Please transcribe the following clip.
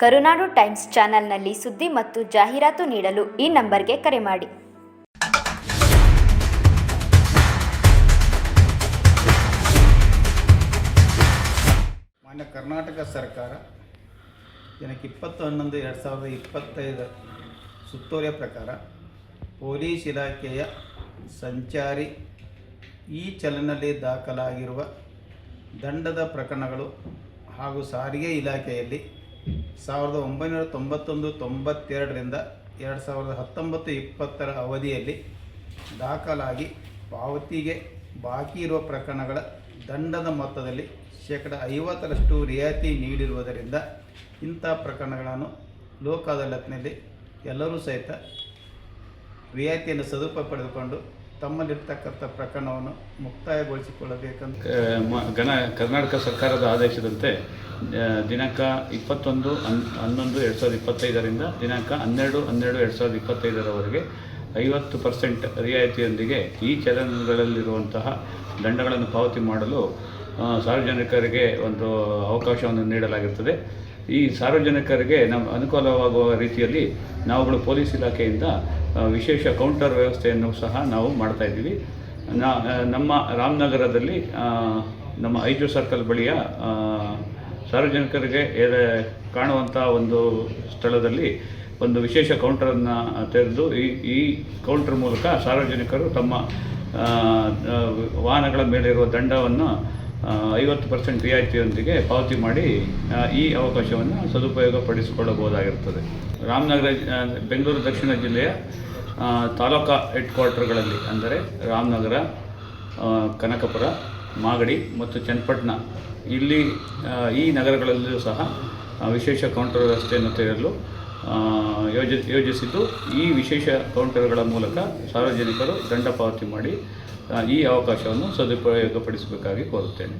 ಕರುನಾಡು times ಚಾನೆಲ್ನಲ್ಲಿ ಸುದ್ದಿ ಮತ್ತು ಜಾಹೀರಾತು ನೀಡಲು ಈ ನಂಬರ್ಗೆ ಕರೆ ಮಾಡಿ. ಮಾನ್ಯ ಕರ್ನಾಟಕ ಸರ್ಕಾರ ದಿನಕ್ಕೆ ಇಪ್ಪತ್ತು ಹನ್ನೊಂದು ಎರಡು ಸಾವಿರದ ಇಪ್ಪತ್ತೈದು ಸುತ್ತೋಲೆಯ ಪ್ರಕಾರ ಪೊಲೀಸ್ ಇಲಾಖೆಯ ಸಂಚಾರಿ ಈ ಚಲನಲ್ಲಿ ದಾಖಲಾಗಿರುವ ದಂಡದ ಪ್ರಕರಣಗಳು ಹಾಗೂ ಸಾರಿಗೆ ಇಲಾಖೆಯಲ್ಲಿ ಸಾವಿರದ ಒಂಬೈನೂರ ತೊಂಬತ್ತೊಂದು ತೊಂಬತ್ತೆರಡರಿಂದ ಎರಡು ಸಾವಿರದ ಹತ್ತೊಂಬತ್ತು ಇಪ್ಪತ್ತರ ಅವಧಿಯಲ್ಲಿ ದಾಖಲಾಗಿ ಪಾವತಿಗೆ ಬಾಕಿ ಇರುವ ಪ್ರಕರಣಗಳ ದಂಡದ ಮೊತ್ತದಲ್ಲಿ ಶೇಕಡ ಐವತ್ತರಷ್ಟು ರಿಯಾಯಿತಿ ನೀಡಿರುವುದರಿಂದ ಇಂಥ ಪ್ರಕರಣಗಳನ್ನು ಲೋಕ ಅದಾಲತ್ನಲ್ಲಿ ಎಲ್ಲರೂ ಸಹಿತ ರಿಯಾಯಿತಿಯನ್ನು ಸದುಪಯೋಗ ಪಡೆದುಕೊಂಡು ತಮ್ಮಲ್ಲಿರ್ತಕ್ಕಂಥ ಪ್ರಕರಣವನ್ನು ಮುಕ್ತಾಯಗೊಳಿಸಿಕೊಳ್ಳಬೇಕಂತ ಗಣ, ಕರ್ನಾಟಕ ಸರ್ಕಾರದ ಆದೇಶದಂತೆ ದಿನಾಂಕ ಇಪ್ಪತ್ತೊಂದು, ಹನ್, ಹನ್ನೊಂದು, ಎರಡು ಸಾವಿರದ ಇಪ್ಪತ್ತೈದರಿಂದ ದಿನಾಂಕ ಹನ್ನೆರಡು ಹನ್ನೆರಡು, ಎರಡು ಸಾವಿರದ ಇಪ್ಪತ್ತೈದರವರೆಗೆ ಐವತ್ತು ಪರ್ಸೆಂಟ್ ರಿಯಾಯಿತಿಯೊಂದಿಗೆ ಈ ಚಲನಗಳಲ್ಲಿರುವಂತಹ ದಂಡಗಳನ್ನು ಪಾವತಿ ಮಾಡಲು ಸಾರ್ವಜನಿಕರಿಗೆ ಒಂದು ಅವಕಾಶವನ್ನು ನೀಡಲಾಗಿರ್ತದೆ. ಈ ಸಾರ್ವಜನಿಕರಿಗೆ ನಮ್ಮ ಅನುಕೂಲವಾಗುವ ರೀತಿಯಲ್ಲಿ ನಾವುಗಳು ಪೊಲೀಸ್ ಇಲಾಖೆಯಿಂದ ವಿಶೇಷ ಕೌಂಟರ್ ವ್ಯವಸ್ಥೆಯನ್ನು ಸಹ ನಾವು ಮಾಡ್ತಾ ಇದ್ದೀವಿ. ನಾ ನಮ್ಮ ರಾಮನಗರದಲ್ಲಿ ನಮ್ಮ ಐಜು ಸರ್ಕಲ್ ಬಳಿಯ ಸಾರ್ವಜನಿಕರಿಗೆ ಕಾಣುವಂಥ ಒಂದು ಸ್ಥಳದಲ್ಲಿ ಒಂದು ವಿಶೇಷ ಕೌಂಟರನ್ನು ತೆರೆದು ಈ ಈ ಕೌಂಟರ್ ಮೂಲಕ ಸಾರ್ವಜನಿಕರು ತಮ್ಮ ವಾಹನಗಳ ಮೇಲಿರುವ ದಂಡವನ್ನು ಐವತ್ತು ಪರ್ಸೆಂಟ್ ರಿಯಾಯಿತಿಯೊಂದಿಗೆ ಪಾವತಿ ಮಾಡಿ ಈ ಅವಕಾಶವನ್ನು ಸದುಪಯೋಗಪಡಿಸಿಕೊಳ್ಳಬಹುದಾಗಿರುತ್ತದೆ. ರಾಮನಗರ ಬೆಂಗಳೂರು ದಕ್ಷಿಣ ಜಿಲ್ಲೆಯ ತಾಲೂಕಾ ಹೆಡ್ ಕ್ವಾರ್ಟರ್ಗಳಲ್ಲಿ ಅಂದರೆ ರಾಮನಗರ ಕನಕಪುರ ಮಾಗಡಿ ಮತ್ತು ಚನ್ನಪಟ್ಟಣ. ಇಲ್ಲಿ ಈ ನಗರಗಳಲ್ಲೂ ಸಹ ವಿಶೇಷ ಕೌಂಟರ್ ವ್ಯವಸ್ಥೆಯನ್ನು ತೆರೆಯಲು ಯೋಜ, ಯೋಜಿಸಿದ್ದು ಈ ವಿಶೇಷ ಕೌಂಟರ್ಗಳ ಮೂಲಕ ಸಾರ್ವಜನಿಕರು ದಂಡ ಪಾವತಿ ಮಾಡಿ ಈ ಅವಕಾಶವನ್ನು ಸದುಪಯೋಗಪಡಿಸಬೇಕಾಗಿ ಕೋರುತ್ತೇನೆ.